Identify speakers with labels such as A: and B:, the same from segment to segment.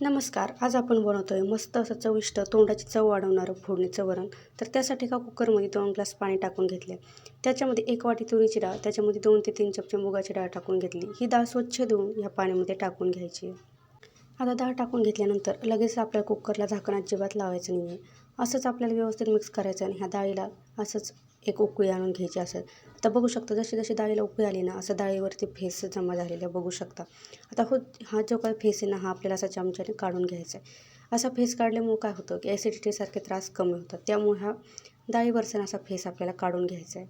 A: नमस्कार आज आपण बनवतो आहे मस्त असं चविष्ट तोंडाची चव वाढवणारं फोडणीचं वरण. तर त्यासाठी का कुकरमध्ये दोन ग्लास पाणी टाकून घेतले त्याच्यामध्ये एक वाटी तुरीची डाळ त्याच्यामध्ये दोन ते तीन चमचे मुगाची डाळ टाकून घेतली. ही डाळ स्वच्छ धुवून ह्या पाण्यामध्ये टाकून घ्यायची. आता डाळ टाकून घेतल्यानंतर लगेच आपल्या कुकरला झाकण अजिबात लावायचं नाही आहे असंच आपल्याला व्यवस्थित मिक्स करायचं आणि ह्या डाळीला असंच एक उकळी आणून घ्यायची असेल तर बघू शकता जशी जशी डाळीला उकळी आली ना असं डाळीवरती फेस जमा झालेल्या बघू शकता. आता हो हा जो काही फेस आहे ना हा आपल्याला असा चमच्याने काढून घ्यायचा आहे. असा फेस काढल्यामुळे काय होतं की ॲसिडिटीसारखे त्रास कमी होतात. त्यामुळे हा डाळीवरचा असा फेस आपल्याला काढून घ्यायचा आहे.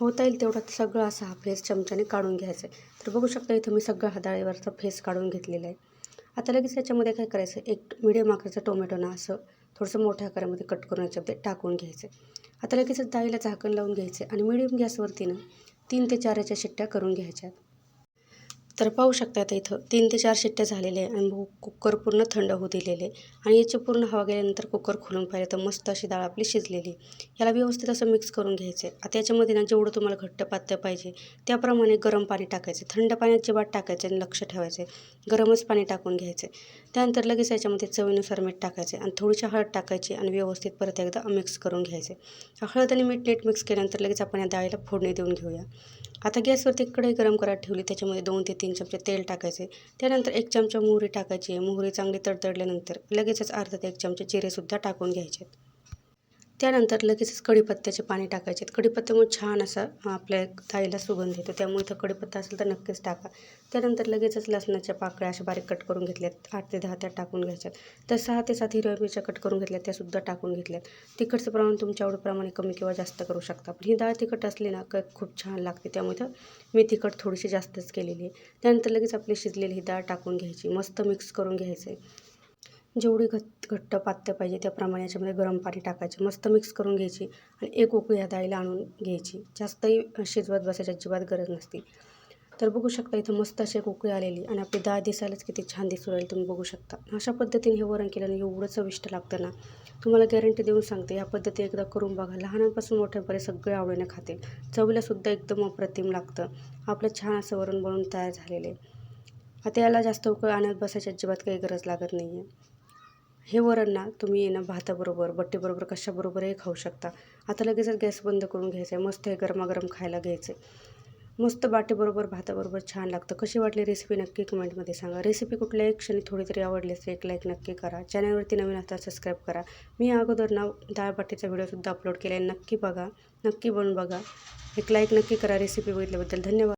A: होता येईल तेवढा सगळं असा हा फेस चमच्याने काढून घ्यायचा आहे. तर बघू शकता इथं मी सगळं हा डाळीवरचा फेस काढून घेतलेला आहे. आता लगेच याच्यामध्ये काय करायचं एक मिडियम आकाराचा टोमॅटो ना असं थोडंसं मोठ्या आकारामध्ये कट करून याच्यामध्ये टाकून घ्यायचं आहे. आता लगेचच डाळीला झाकण लावून घ्यायचे आणि मिडियम गॅसवरती ना तीन ते चाराच्या शिट्ट्या करून घ्यायच्यात. तर पाहू शकता आता इथं तीन ते चार शिट्ट्या झालेल्या आहे आणि कुकर पूर्ण थंड होऊ दिलेले आणि याची पूर्ण हवा गेल्यानंतर कुकर खोलून पाहिलं तर मस्त अशी डाळ आपली शिजलेली याला व्यवस्थित असं मिक्स करून घ्यायचं आहे आता याच्यामध्ये ना जेवढं तुम्हाला घट्ट पातळ पाहिजे त्याप्रमाणे गरम पाणी टाकायचं थंड पाण्यात जेव्हा टाकायचं आणि लक्ष ठेवायचं गरमच पाणी टाकून घ्यायचं त्यानंतर लगेच याच्यामध्ये चवीनुसार मीठ टाकायचे आणि थोडीशी हळद टाकायची आणि व्यवस्थित परत एकदा मिक्स करून घ्यायचे हळद आणि मीठ नीट मिक्स केल्यानंतर लगेच आपण या डाळीला फोडणी देऊन घेऊया. आता गॅसवरती कढई गरम करायला ठेवली त्याच्यामध्ये दोन ते तीन चमचे तेल टाकायचे. त्यानंतर एक चमचा मोहरी टाकायची मोहरी चांगली तडतडल्यानंतर लगेचच अर्धा ते एक चमचे जिरेसुद्धा टाकून घ्यायचे. त्यानंतर लगेचच कढीपत्त्याचे पाणी टाकायचे. कढीपत्त्यामुळे छान असा आपल्या ताईला सुगंध येतो. त्यामुळे इथं कढीपत्ता असेल तर नक्कीच टाका. त्यानंतर लगेचच लसणाच्या पाकळ्या अशा बारीक कट करून घेतल्यात. आठ ते दहा त्या टाकून घ्यायच्यात. तर सहा ते सात हिरव्या मिरच्या कट करून घेतल्यात त्यासुद्धा टाकून घेतल्यात. तिखटचं प्रमाण तुमच्या आवडीप्रमाणे कमी किंवा जास्त करू शकता. पण ही डाळ तिखट असली ना का खूप छान लागते. त्यामुळे मी तिखट थोडीशी जास्तच केलेली आहे. त्यानंतर लगेच आपली शिजलेली ही डाळ टाकून घ्यायची. मस्त मिक्स करून घ्यायचं आहे जेवढी घट घट्ट पात्य पाहिजे त्याप्रमाणे याच्यामध्ये गरम पाणी टाकायचे. मस्त मिक्स करून घ्यायची आणि एक उकळी ह्या डाळीला आणून घ्यायची. जास्तही शिजवत बसायची अजिबात गरज नसते. तर बघू शकता इथं मस्त अशी एक उकळी आलेली आणि आपली डाळ दिसायलाच किती छान दिसू राहील. तुम्ही बघू शकता. अशा पद्धतीने हे वरण केल्याने एवढं चविष्ट लागतं ना. तुम्हाला गॅरंटी देऊन सांगते या पद्धती एकदा करून बघा. लहानांपासून मोठ्यापर्यंत सगळे आवडीने खाते. चवीलासुद्धा एकदम अप्रतिम लागतं. आपलं छान असं वरण बनवून तयार झालेलं आहे. आता याला जास्त उकळ आणत बसायची अजिबात काही गरज लागत नाही आहे हे वरण ना तुम्ही ना भाताबरोबर बट्टीबरोबर कशाबरोबरही खाऊ शकता. आता लगेचच गॅस बंद करून घ्यायचं आहे मस्त हे गरमागरम खायला घ्यायचं आहे मस्त बाटीबरोबर भाताबरोबर छान लागतं. कशी वाटली रेसिपी नक्की कमेंटमध्ये सांगा. रेसिपी कुठल्याही क्षणी थोडी तरी आवडली असेल एक लाईक नक्की करा. चॅनलवरती नवीन असता सबस्क्राईब करा. मी अगोदर ना डाळ बाटीचा व्हिडिओसुद्धा अपलोड केला आहे नक्की बघा. नक्की बनवून बघा. एक लाईक नक्की करा रेसिपी बघितल्याबद्दल. धन्यवाद.